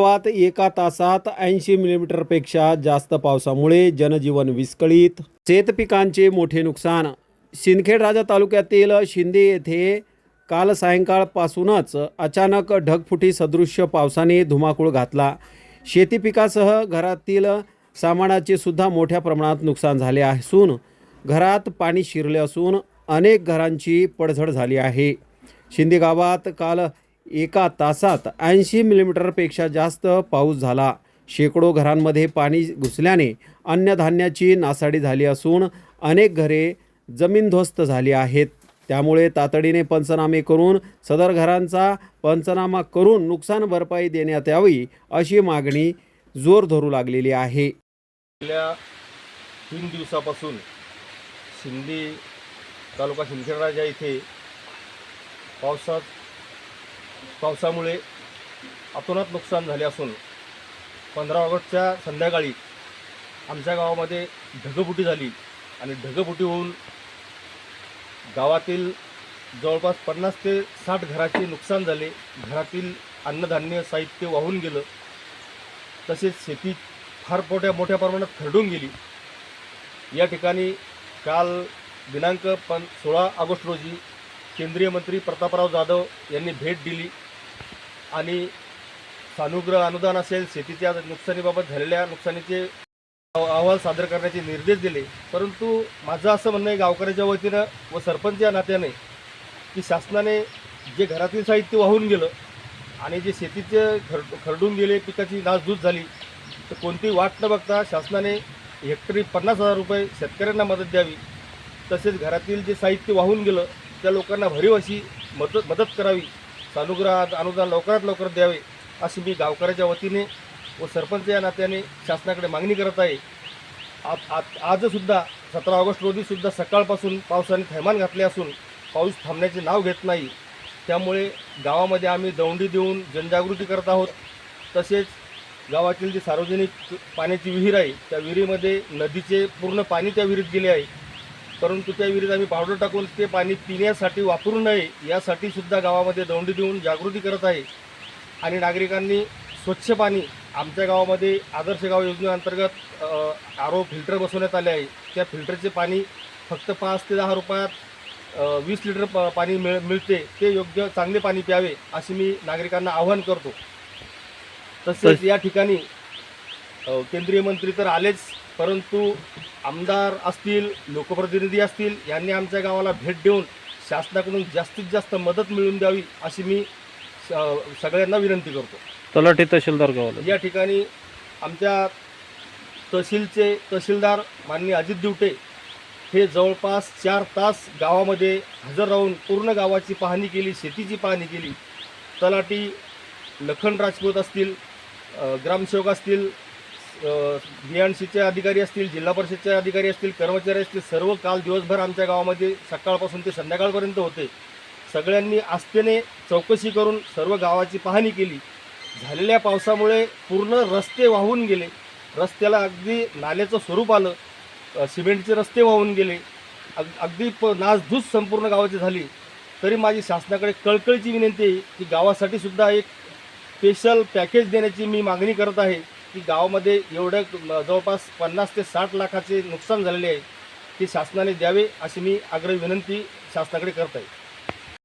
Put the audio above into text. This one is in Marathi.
गावात एका तासात ऐंशी मिलीमीटरपेक्षा जास्त पावसामुळे जनजीवन विस्कळीत. शेतपिकांचे मोठे नुकसान. सिंदखेड राजा तालुक्यातील शिंदे येथे काल सायंकाळपासूनच अचानक ढगफुटी सदृश्य पावसाने धुमाकूळ घातला. शेती पिकासह घरातील सामानाचे सुद्धा मोठ्या प्रमाणात नुकसान झाले असून घरात पाणी शिरले असून अनेक घरांची पडझड झाली आहे. शिंदे गावात काल एका तासात ऐंशी मिलीमीटरपेक्षा जास्त पाऊस झाला. शेकडो घरांमध्ये पाणी घुसल्याने अन्नधान्याची नासाडी झाली असून अनेक घरे जमीनध्वस्त झाली आहेत. त्यामुळे तातडीने पंचनामे करून सदर घरांचा पंचनामा करून नुकसान भरपाई देण्यात यावी अशी मागणी जोर धरू लागलेली आहे. गेल्या तीन दिवसापासून शिंदी तालुका शिंदखेडराजा इथे पावसात पावसामुळे अतोनात नुकसान झाले असून पंधरा ऑगस्टच्या संध्याकाळी आमच्या गावामध्ये ढगफुटी झाली आणि ढगफुटी होऊन गावातील जवळपास पन्नास ते साठ घराचे नुकसान झाले. घरातील अन्नधान्य साहित्य वाहून गेलं. तसेच शेती फार मोठ्या मोठ्या प्रमाणात खरडून गेली. या ठिकाणी काल दिनांक पण सोळा ऑगस्ट रोजी केंद्रीय मंत्री प्रतापराव जाधव यांनी भेट दिली आणि सानुग्रह अनुदान असेल शेतीच्या नुकसानीबाबत झालेल्या नुकसानीचे अहवाल सादर करण्याचे निर्देश दिले. परंतु माझं असं म्हणणं आहे गावकऱ्याच्या वतीनं व सरपंच या नात्याने की शासनाने जे घरातील साहित्य वाहून गेलं आणि जे शेतीचे खर खरडून गेले पिकाची नासधूस झाली तर कोणतीही वाट न बघता शासनाने हेक्टरी पन्नास हजार रुपये शेतकऱ्यांना मदत द्यावी. तसेच घरातील जे साहित्य वाहून गेलं त्या लोकांना भरीव अशी मदत मदत करावी. सानुग्रह अनुदान लवकरात लवकर द्यावे अशी मी गावकऱ्याच्या वतीने व सरपंच या नात्याने शासनाकडे मागणी करत आहे. आज आजसुद्धा सतरा ऑगस्ट रोजीसुद्धा सकाळपासून पावसाने थैमान घातले असून पाऊस थांबण्याचे नाव घेत नाही. त्यामुळे गावामध्ये आम्ही दौंडी देऊन जनजागृती करत आहोत. तसेच गावातील जी सार्वजनिक पाण्याची विहीर आहे त्या विहिरीमध्ये नदीचे पूर्ण पाणी त्या विहिरीत गेले आहे. परंतु त्या विहिरीत आम्ही पावडर टाकून ते पाणी पिण्यासाठी वापरू नये यासाठी सुद्धा गावामध्ये दौंडी देऊन जागृती करत आहे. आणि नागरिकांनी स्वच्छ पाणी आमच्या गावामध्ये आदर्श गाव योजनेअंतर्गत आर फिल्टर बसवण्यात आले आहे. त्या फिल्टरचे पाणी फक्त पाच ते दहा रुपयात वीस लिटर प पाणी मिळ मिळते. ते योग्य चांगले पाणी प्यावे असे मी नागरिकांना आवाहन करतो. तसेच या ठिकाणी केंद्रीय मंत्री तर आलेच. परंतु आमदार असतील लोकप्रतिनिधी असतील यांनी आमच्या गावाला भेट देऊन शासनाकडून जास्तीत जास्त मदत मिळवून द्यावी अशी मी स- सगळ्यांना विनंती करतो. तलाठी तहसीलदार गावाला. या ठिकाणी आमच्या तहसीलचे तहसीलदार माननीय अजित दिवटे हे जवळपास चार तास गावामध्ये हजर राहून पूर्ण गावाची पाहणी केली शेतीची पाहणी केली. तलाठी लखन राजपूत असतील अ, ग्रामसेवक असतील बी एन सीचे अधिकारी असतील जिल्हा परिषदचे अधिकारी असतील कर्मचारी असतील सर्व काल दिवसभर आमच्या गावामध्ये सकाळपासून ते संध्याकाळपर्यंत होते. सगळ्यांनी आस्थेने चौकशी करून सर्व गावाची पाहणी केली. झालेल्या पावसामुळे पूर्ण रस्ते वाहून गेले. रस्त्याला अगदी नाल्याचं स्वरूप आलं. सिमेंटचे रस्ते वाहून गेले. अग अगदी प नासधूस संपूर्ण गावाची झाली. तरी माझी शासनाकडे कळकळीची विनंती आहे की गावासाठी सुद्धा एक स्पेशल पॅकेज देण्याची मी मागणी करत आहे. की गावामध्ये एवढं जवळपास पन्नास ते साठ लाखाचे नुकसान झालेले आहे ते शासनाने द्यावे अशी मी आग्रही विनंती शासनाकडे करत आहे